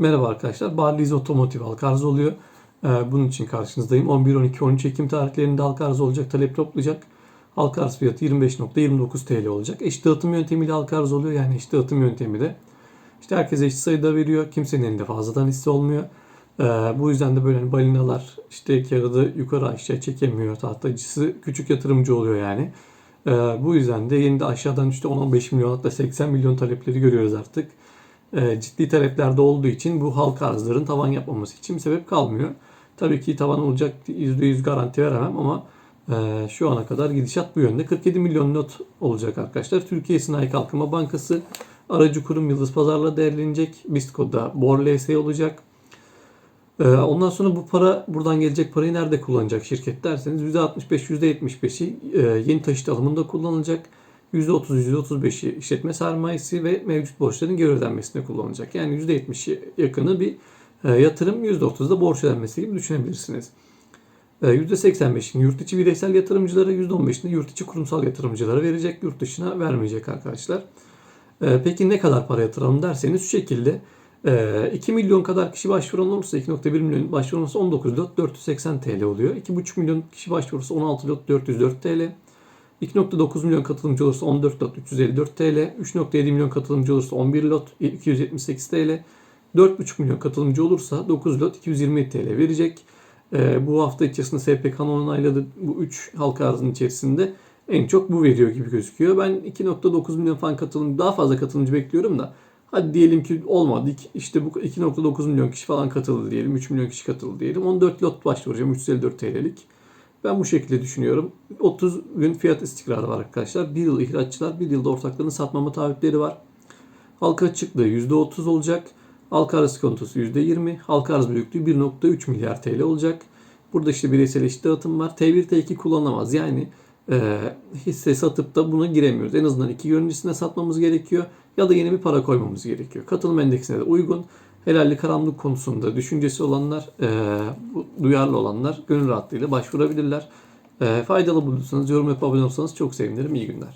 Merhaba arkadaşlar. Barliz Otomotiv halka arz oluyor. Ee, bunun için karşınızdayım. 11, 12, 13 Ekim tarihlerinde halka arz olacak. Talep toplayacak. Halka arz fiyatı 25.29 TL olacak. Eş dağıtım yöntemiyle halka arz oluyor. Yani eş dağıtım yöntemi de işte herkese eşit sayıda veriyor. Kimsenin elinde fazladan hisse olmuyor. Ee, bu yüzden de böyle hani balinalar işte kağıdı yukarı aşağı çekemiyor. Tahtacısı küçük yatırımcı oluyor yani. Ee, bu yüzden de yeni de aşağıdan işte 10-15 milyon hatta 80 milyon talepleri görüyoruz artık ciddi taleplerde olduğu için bu halka arzların tavan yapmaması için sebep kalmıyor. Tabii ki tavan olacak %100 garanti veremem ama e, şu ana kadar gidişat bu yönde. 47 milyon not olacak arkadaşlar. Türkiye Sanayi Kalkınma Bankası aracı kurum Yıldız Pazar'la değerlenecek. BISTKO'da BOR LS olacak. E, ondan sonra bu para buradan gelecek parayı nerede kullanacak şirket derseniz %65 %75'i e, yeni taşıt alımında kullanılacak. %30, %35'i işletme sermayesi ve mevcut borçların geri ödenmesine kullanılacak. Yani %70'i yakını bir e, yatırım, %30'da borç ödenmesi gibi düşünebilirsiniz. E, %85'ini yurt içi bireysel yatırımcılara, %15'ini yurt içi kurumsal yatırımcılara verecek, yurt dışına vermeyecek arkadaşlar. E, Peki ne kadar para yatıralım derseniz şu şekilde 2 milyon kadar kişi başvuran olursa 2.1 milyon başvuran olursa 19 lot 480 TL oluyor. 2.5 milyon kişi başvurursa 16 lot 404 TL. 2.9 milyon katılımcı olursa 14 lot 354 TL, 3.7 milyon katılımcı olursa 11 lot 278 TL, 4.5 milyon katılımcı olursa 9 lot 220 TL verecek. Ee, bu hafta içerisinde SPK'nın onayladığı bu 3 halka arzının içerisinde en çok bu veriyor gibi gözüküyor. Ben 2.9 milyon falan katılım daha fazla katılımcı bekliyorum da hadi diyelim ki olmadı. İşte bu 2.9 milyon kişi falan katıldı diyelim. 3 milyon kişi katıldı diyelim. 14 lot başvuracağım 354 TL'lik. Ben bu şekilde düşünüyorum. 30 gün fiyat istikrarı var arkadaşlar. Bir yıl ihraççılar, bir yılda ortakların satmama taahhütleri var. Halka açıklığı %30 olacak. Halka arası kontosu %20. Halka arz büyüklüğü 1.3 milyar TL olacak. Burada işte bireysel eşit dağıtım var. T1 T2 kullanılamaz. Yani e, hisse satıp da buna giremiyoruz. En azından iki öncesinde satmamız gerekiyor. Ya da yeni bir para koymamız gerekiyor. Katılım endeksine de uygun. Helallik haramlık konusunda düşüncesi olanlar, e, duyarlı olanlar gönül rahatlığıyla başvurabilirler. E, faydalı bulursanız yorum yapıp abone olursanız çok sevinirim. İyi günler.